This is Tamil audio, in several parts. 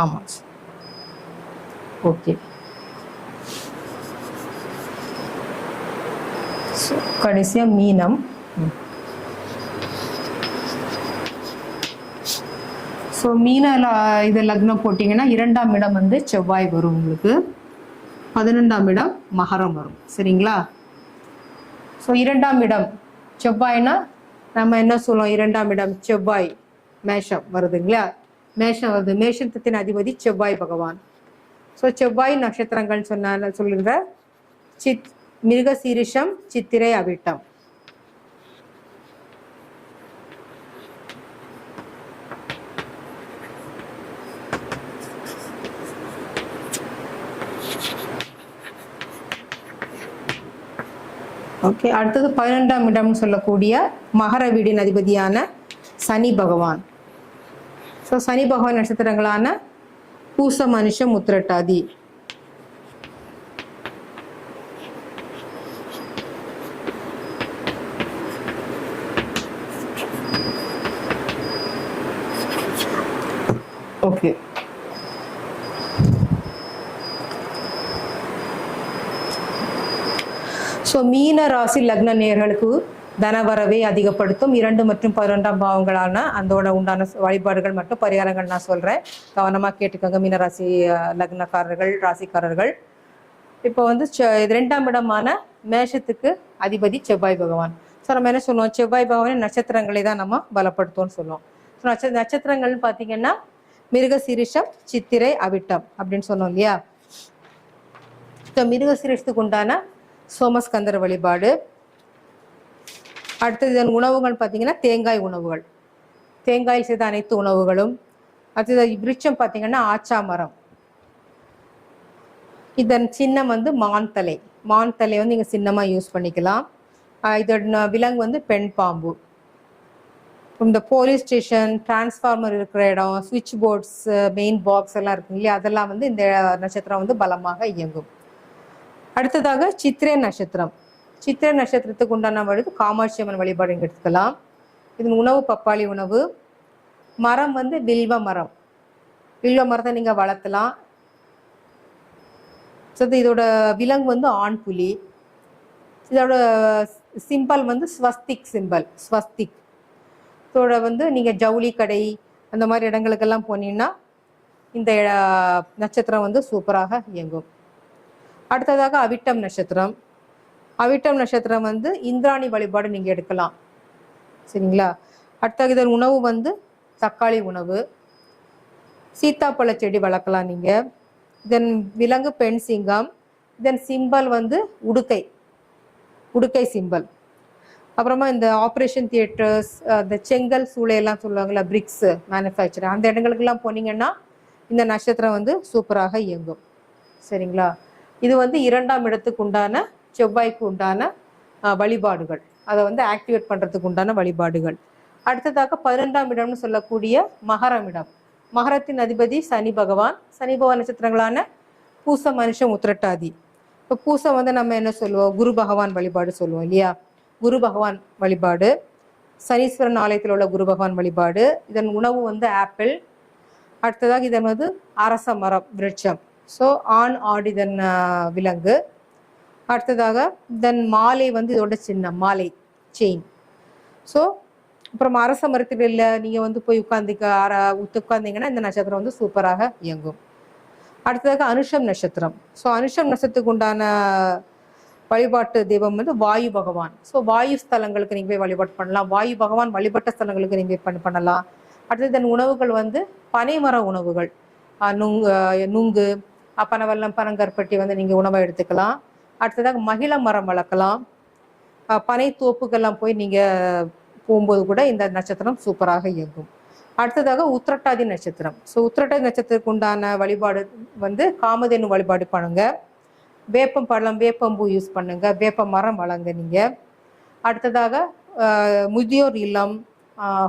ஆமாம் ஓகே. கடைசியாக மீனம். ஸோ மீன இது லக்னம் போட்டிங்கன்னா இரண்டாம் இடம் வந்து செவ்வாய் வரும் உங்களுக்கு. பதினெண்டாம் இடம் மகரம் வரும். சரிங்களா? ஸோ இரண்டாம் இடம் செவ்வாய்னா நம்ம என்ன சொல்லுவோம் இரண்டாம் இடம் செவ்வாய் மேஷம் வருதுங்களா? மேஷம் வருது. மேஷத்தின் அதிபதி செவ்வாய் பகவான். ஸோ செவ்வாய் நட்சத்திரங்கள் சொன்ன சொல்லுங்க சித் மிருக சீரிஷம் சித்திரை அவிட்டம். ஓகே அடுத்தது பதினெண்டாம் இடம்னு சொல்லக்கூடிய மகர வீடின் அதிபதியான சனி பகவான். ஸோ சனி பகவான் நட்சத்திரங்களான பூச மனுஷம் உத்திரட்டாதி ஓகே ஸோ மீன ராசி லக்ன நேர்களுக்கு தனவரவை அதிகப்படுத்தும் இரண்டு மற்றும் பதினொன்றாம் பாவங்களான அதோட உண்டான வழிபாடுகள் மற்றும் பரிகாரங்கள் நான் சொல்கிறேன் கவனமாக கேட்டுக்கோங்க. மீனராசி லக்னக்காரர்கள் ராசிக்காரர்கள். இப்போ வந்து இது ரெண்டாம் இடமான மேஷத்துக்கு அதிபதி செவ்வாய் பகவான். ஸோ நம்ம என்ன சொல்லுவோம்? செவ்வாய் பகவானின் நட்சத்திரங்களை தான் நம்ம பலப்படுத்துவோம்னு சொல்லுவோம். ஸோ நட்ச நட்சத்திரங்கள்னு பார்த்தீங்கன்னா மிருகசீரிஷம் சித்திரை அவிட்டம் அப்படின்னு சொன்னோம் இல்லையா? ஸோ மிருக சீரிஷத்துக்கு உண்டான சோமஸ்கந்தர் வழிபாடு அடுத்தது இதன் உணவுகள் பார்த்தீங்கன்னா தேங்காய் உணவுகள். தேங்காயில் செய்த அனைத்து உணவுகளும். அடுத்தது விருட்சம் பார்த்தீங்கன்னா ஆச்சா மரம். இதன் சின்னம் வந்து மான் தலை. மான் தலை வந்து நீங்கள் சின்னமாக யூஸ் பண்ணிக்கலாம். இதோட விலங்கு வந்து பெண் பாம்பு. இந்த போலீஸ் ஸ்டேஷன் டிரான்ஸ்ஃபார்மர் இருக்கிற இடம் சுவிட்ச் போர்ட்ஸ் மெயின் பாக்ஸ் எல்லாம் இருக்கு இல்லையா? அதெல்லாம் வந்து இந்த நட்சத்திரம் வந்து பலமாக இயங்கும். அடுத்ததாக சித்திரை நட்சத்திரம். சித்திரை நட்சத்திரத்துக்கு உண்டான பொழுது காமாட்சி அம்மன் வழிபாடு எடுத்துக்கலாம். இதன் உணவு பப்பாளி உணவு. மரம் வந்து வில்வ மரம். வில்வ மரத்தை நீங்கள் வளர்த்தலாம். ஸோ இதோட விலங்கு வந்து ஆண் புலி. இதோட சிம்பல் வந்து ஸ்வஸ்திக் சிம்பல் ஸ்வஸ்திக். இதோட வந்து நீங்கள் ஜவுளி கடை அந்த மாதிரி இடங்களுக்கெல்லாம் போனீங்கன்னா இந்த நட்சத்திரம் வந்து சூப்பராக இயங்கும். அடுத்ததாக அவிட்டம் நட்சத்திரம். அவிட்டம் நட்சத்திரம் வந்து இந்திராணி வழிபாடு நீங்கள் எடுக்கலாம். சரிங்களா? அடுத்த இதன் உணவு வந்து தக்காளி உணவு. சீத்தாப்பழ செடி வளர்க்கலாம் நீங்கள் இதன் விலங்கு பெண் சிங்கம். இதன் சிம்பல் வந்து உடுக்கை. உடுக்கை சிம்பல். அப்புறமா இந்த ஆப்ரேஷன் தியேட்டர்ஸ் இந்த செங்கல் சூளையெல்லாம் சொல்லுவாங்கள்ல பிரிக்ஸு மேனுஃபேக்சர் அந்த இடங்களுக்கெல்லாம் போனீங்கன்னா இந்த நட்சத்திரம் வந்து சூப்பராக இயங்கும். சரிங்களா? இது வந்து இரண்டாம் இடத்துக்கு உண்டான செவ்வாய்க்கு உண்டான வழிபாடுகள். அதை வந்து ஆக்டிவேட் பண்ணுறதுக்கு உண்டான வழிபாடுகள். அடுத்ததாக பதினெண்டாம் இடம்னு சொல்லக்கூடிய மகரம் இடம். மகரத்தின் அதிபதி சனி பகவான். சனி பகவான் நட்சத்திரங்களான பூச மனுஷன் உத்திரட்டாதி இப்போ பூசம் வந்து நம்ம என்ன சொல்லுவோம்? குரு பகவான் வழிபாடு சொல்லுவோம் இல்லையா? குரு பகவான் வழிபாடு சனீஸ்வரன் ஆலயத்தில் உள்ள குரு பகவான் வழிபாடு இதன் உணவு வந்து ஆப்பிள். அடுத்ததாக இதன் வந்து அரச மரம் விருட்சம். ஸோ ஆண் ஆடு இதன் விலங்கு. அடுத்ததாக தென் மாலை வந்து இதோட சின்னம் மாலை செயின் ஸோ அப்புறம் அரச மரத்தில் நீங்கள் வந்து போய் உட்காந்துக்க அர உட்காந்தீங்கன்னா இந்த நட்சத்திரம் வந்து சூப்பராக இயங்கும். அடுத்ததாக அனுஷம் நட்சத்திரம். ஸோ அனுஷம் நட்சத்திரத்துக்கு உண்டான வழிபாட்டு தெய்வம் வந்து வாயு பகவான். ஸோ வாயு ஸ்தலங்களுக்கு நீங்கள் போய் வழிபாடு பண்ணலாம். வாயு பகவான் வழிபட்ட ஸ்தலங்களுக்கு நீங்கள் பண்ண பண்ணலாம். அடுத்தது தன் உணவுகள் வந்து பனைமர உணவுகள். நுங்கு நுங்கு பனவெல்லம் பனங்கற்பட்டி வந்து நீங்கள் உணவை எடுத்துக்கலாம். அடுத்ததாக மகிழ மரம் வளர்க்கலாம். பனை தோப்புக்கெல்லாம் போய் நீங்கள் போகும்போது கூட இந்த நட்சத்திரம் சூப்பராக இயங்கும். அடுத்ததாக உத்திரட்டாதி நட்சத்திரம். ஸோ உத்திரட்டாதி நட்சத்திரத்துக்கு உண்டான வழிபாடு வந்து காமதேனு வழிபாடு பண்ணுங்க. வேப்பம் பழம் வேப்பம்பூ யூஸ் பண்ணுங்க. வேப்ப மரம் வளங்க நீங்கள் அடுத்ததாக முதியோர் இல்லம்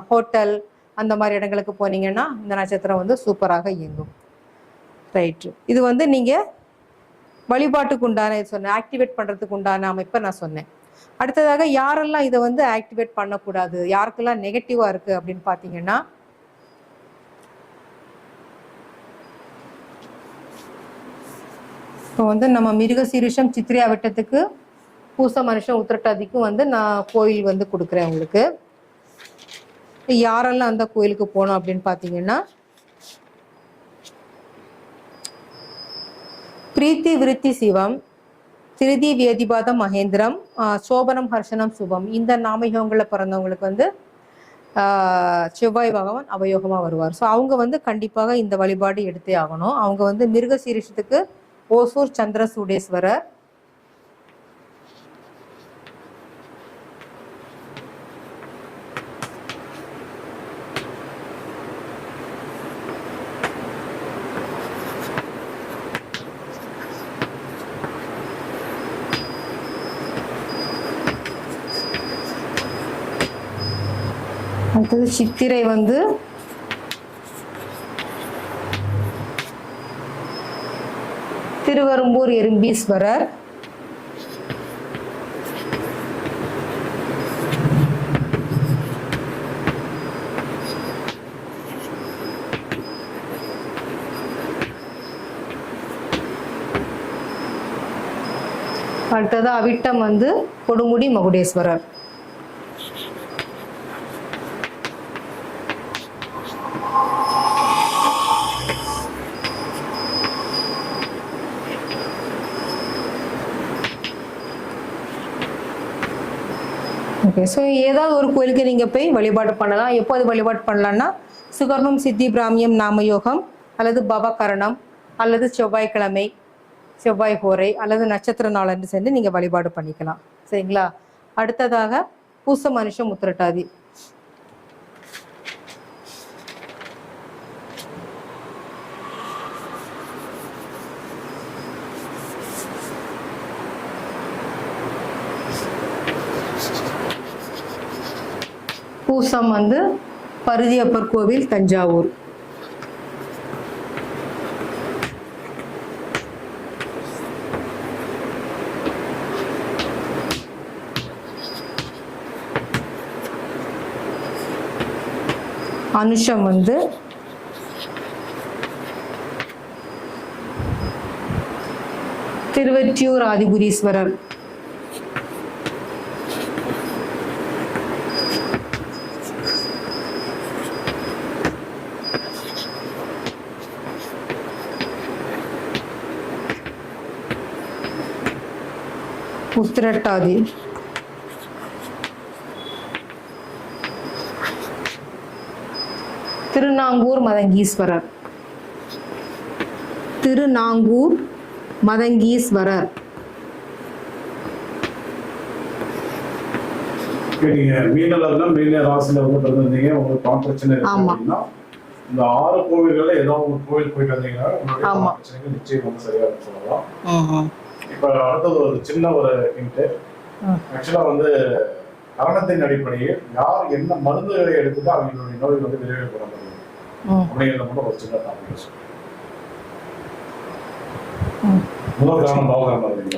ஹோட்டல் அந்த மாதிரி இடங்களுக்கு போனீங்கன்னா இந்த நட்சத்திரம் வந்து சூப்பராக இயங்கும். ரைட்டு. இது வந்து நீங்கள் வழிபாட்டுக்கு உண்டான சொன்னேன். ஆக்டிவேட் பண்ணுறதுக்கு உண்டான அமைப்பை நான் சொன்னேன். அடுத்ததாக யாரெல்லாம் இதை வந்து ஆக்டிவேட் பண்ணக்கூடாது? யாருக்கெல்லாம் நெகட்டிவாக இருக்குது அப்படின்னு பார்த்தீங்கன்னா இப்போ வந்து நம்ம மிருக சீரிஷம் சித்திரியா வட்டத்துக்கு பூச மனுஷன் உத்திரட்டாதிக்கும் வந்து நான் கோயில் வந்து கொடுக்குறேன் உங்களுக்கு. யாரெல்லாம் அந்த கோயிலுக்கு போனோம் அப்படின்னு பார்த்தீங்கன்னா பிரீத்தி விருத்தி சிவம் திருதி வேதிபாதம் மகேந்திரம் சோபனம் ஹர்ஷனம் சுபம். இந்த நாமயோகங்களில் பிறந்தவங்களுக்கு வந்து செவ்வாய் பகவான் அவயோகமாக வருவார். ஸோ அவங்க வந்து கண்டிப்பாக இந்த வழிபாடு எடுத்தே ஆகணும். அவங்க வந்து மிருகசீரிஷத்துக்கு ஓசூர் சந்திர சூடேஸ்வரர் அடுத்தது சித்திரை வந்து திருவரும்பூர் எறும்பீஸ்வரர். அடுத்தது அவிட்டம் வந்து கொடுமுடி மகுடேஸ்வரர். ஓகே ஸோ ஏதாவது ஒரு கோயிலுக்கு நீங்கள் போய் வழிபாடு பண்ணலாம். எப்போது வழிபாடு பண்ணலான்னா சுகர்மம் சித்தி பிராமியம் நாமயோகம் அல்லது பவகரணம் அல்லது செவ்வாய்க்கிழமை செவ்வாய் ஹோரை அல்லது நட்சத்திர நாளன்று சென்று நீங்கள் வழிபாடு பண்ணிக்கலாம். சரிங்களா? அடுத்ததாக பூச மனுஷம் உத்திரட்டாதி பூசம் வந்து பருதியப்பர் கோவில் தஞ்சாவூர். அனுஷம் வந்து திருவெற்றியூர் ஆதிபுரீஸ்வரர். உத்திரட்டாதி திருநாங்கூர் மதங்கீஸ்வரர் திருநாங்கூர் மதங்கீஸ்வரர் இந்த ஆறு கோவில்கள்ல ஏதோ ஒரு கோவில் போயிட்டு வந்தீங்கன்னா நிச்சயம் வந்து சரியா சொல்லலாம். இப்ப அடுத்தது ஒரு சின்ன ஒரு ஹிண்ட் ம். ஆக்சுவலா வந்து மரணத்தின் அடிப்படையில் யார் என்ன மருந்துகளை எடுத்துட்டு அவங்களுடைய நோய் வந்து விரைவில் குணம் முடியும் ம். அப்படிங்கிறத மட்டும் ஒரு சின்ன டாபிக் ம். முதல் காரணம் பாவகாரம் பார்த்தீங்களா